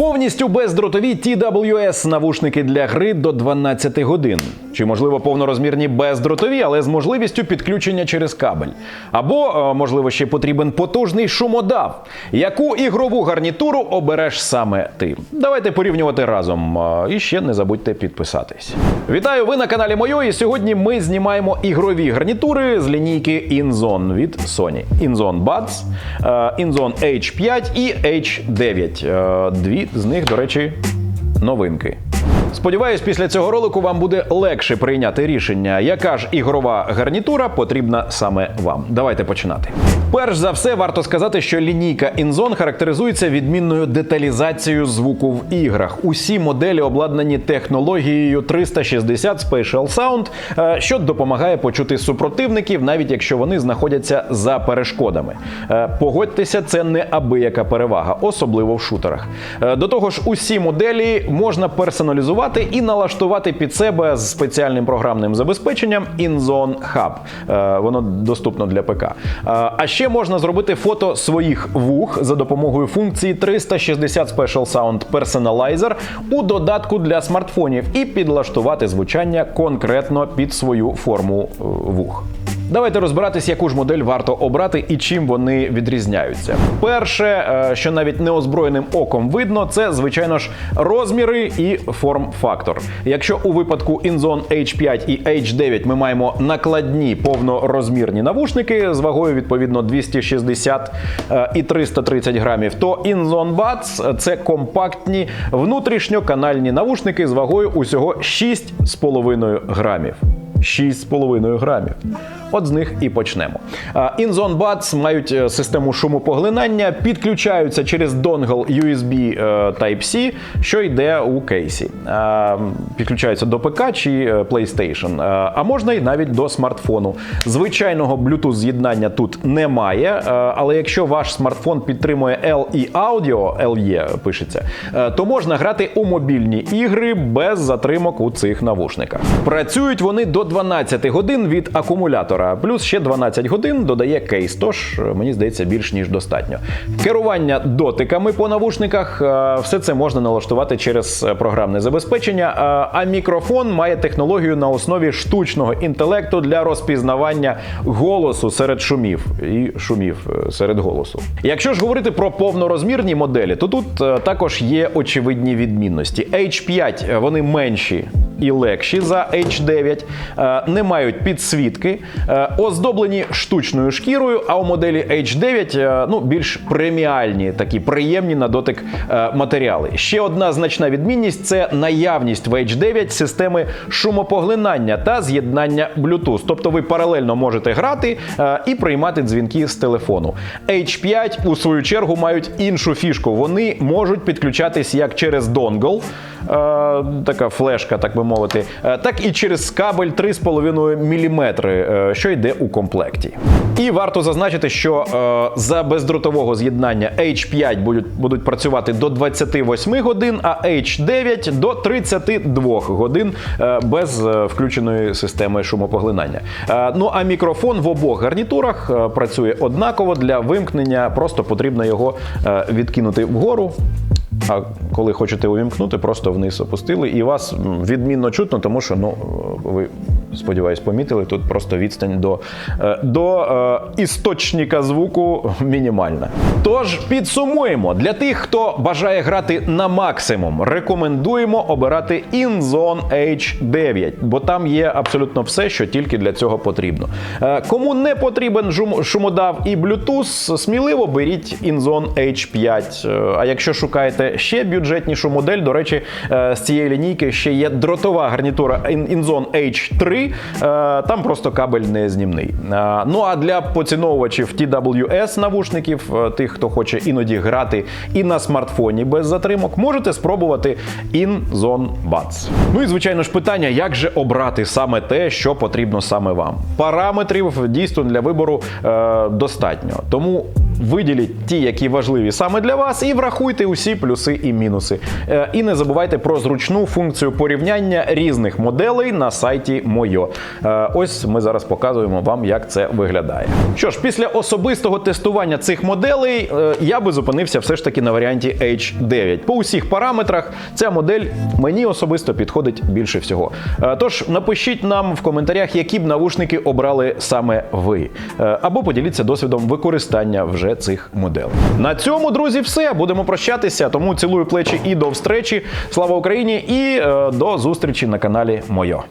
Повністю бездротові TWS навушники для гри до 12 годин. Чи можливо повнорозмірні бездротові, але з можливістю підключення через кабель. Або, е, можливо, ще потрібен потужний шумодав. Яку ігрову гарнітуру обереш саме ти? Давайте порівнювати разом. Е, І ще не забудьте підписатись. Вітаю! Ви на каналі Мойо, і сьогодні ми знімаємо ігрові гарнітури з лінійки InZone від Sony. InZone Buds, е, InZone H5 і H9. Е, Дві з них, до речі, новинки. Сподіваюсь, після цього ролику вам буде легше прийняти рішення, яка ж ігрова гарнітура потрібна саме вам. Давайте починати. Перш за все, варто сказати, що лінійка InZone характеризується відмінною деталізацією звуку в іграх. Усі моделі обладнані технологією 360 Spatial Sound, е, що допомагає почути супротивників, навіть якщо вони знаходяться за перешкодами. Е, Погодьтеся, це не абияка перевага, особливо в шутерах. Е, До того ж, усі моделі можна персоналізувати і налаштувати під себе з спеціальним програмним забезпеченням InZone Hub. Е, Воно доступно для ПК. Е, А ще можна зробити фото своїх вух за допомогою функції 360 Special Sound Personalizer у додатку для смартфонів і підлаштувати звучання конкретно під свою форму е, вух. Давайте розбиратись, яку ж модель варто обрати і чим вони відрізняються. Перше, е, що навіть неозброєним оком видно, це звичайно ж розміри і форм-фактор. Якщо у випадку InZone H5 і H9 ми маємо накладні повнорозмірні навушники з вагою відповідно 260 е, і 330 грамів, то InZone Buds – це компактні внутрішньоканальні навушники з вагою усього 6,5 грамів. 6,5 грамів. От з них і почнемо. InZone Buds мають е, систему шумопоглинання, підключаються через донгл USB е, Type-C, що йде у кейсі. Підключаються до ПК чи е, PlayStation, А, можна і навіть до смартфону. Звичайного Bluetooth з'єднання тут немає, але якщо ваш смартфон підтримує LE Audio, LE пишеться, то можна грати у мобільні ігри без затримок у цих навушниках. Працюють вони до 12 годин від акумулятора, плюс ще 12 годин додає кейс. Тож е, мені здається більш ніж достатньо. Керування дотиками по навушниках, е, все це можна налаштувати через е, програмне забезпечення. А мікрофон має технологію на основі штучного інтелекту для розпізнавання голосу серед шумів і шумів серед голосу. Якщо ж говорити про повнорозмірні моделі, то тут також є очевидні відмінності. H5 е, вони менші і легші за H9, е, не мають підсвітки, е, оздоблені штучною шкірою. А у моделі H9 е, ну, більш преміальні, такі приємні на дотик матеріали. Ще одна значна відмінність це наявність в H9 системи шумопоглинання та з'єднання Bluetooth. Тобто ви паралельно можете грати і приймати дзвінки з телефону. H5 у свою чергу мають іншу фішку. Вони можуть підключатись як через донгл, така флешка, так би мовити, е, так і через кабель 3,5 мм, е, що йде у комплекті. І варто зазначити, що е, за бездротового з'єднання H5 будуть, будуть працювати до 28 годин, а H9 до 32 годин без включеної системи шумопоглинання. Ну а мікрофон в обох гарнітурах працює однаково для вимкнення, просто потрібно його відкинути вгору. А коли хочете увімкнути, просто вниз опустили, і вас відмінно чутно, тому що ну ви сподіваюсь, помітили, тут просто відстань до, е, до е, істочника звуку мінімальна. Тож підсумуємо для тих, хто бажає грати на максимум, рекомендуємо обирати InZone H9, бо там є абсолютно все, що тільки для цього потрібно. Е, Кому не потрібен шумодав і Bluetooth, сміливо беріть InZone H5. Е, А якщо шукаєте ще бюджетнішу модель, до речі, е, з цієї лінійки ще є дротова гарнітура In- InZone H3. Е, Там просто кабель не знімний. Е, Ну а для поціновувачів TWS навушників, е, тих, хто хоче іноді грати і на смартфоні без затримок, можете спробувати InZone Buds. Ну і звичайно ж питання, як же обрати саме те, що потрібно саме вам. Параметрів дійсно для вибору достатньо. Тому виділіть ті, які важливі саме для вас, і врахуйте усі плюси і мінуси. Е, І не забувайте про зручну функцію порівняння різних моделей на сайті Мойо. Е, Ось ми зараз показуємо вам, як це виглядає. Що ж, після особистого тестування цих моделей е, я би зупинився все ж таки на варіанті H9. По усіх параметрах ця модель мені особисто підходить більше всього. Тож напишіть нам в коментарях, які б навушники обрали саме ви, або поділіться досвідом використання вже цих моделей. На цьому, друзі, все будемо прощатися. Тому цілую плечі і до встречі. Слава Україні! І е, до зустрічі на каналі Мойо.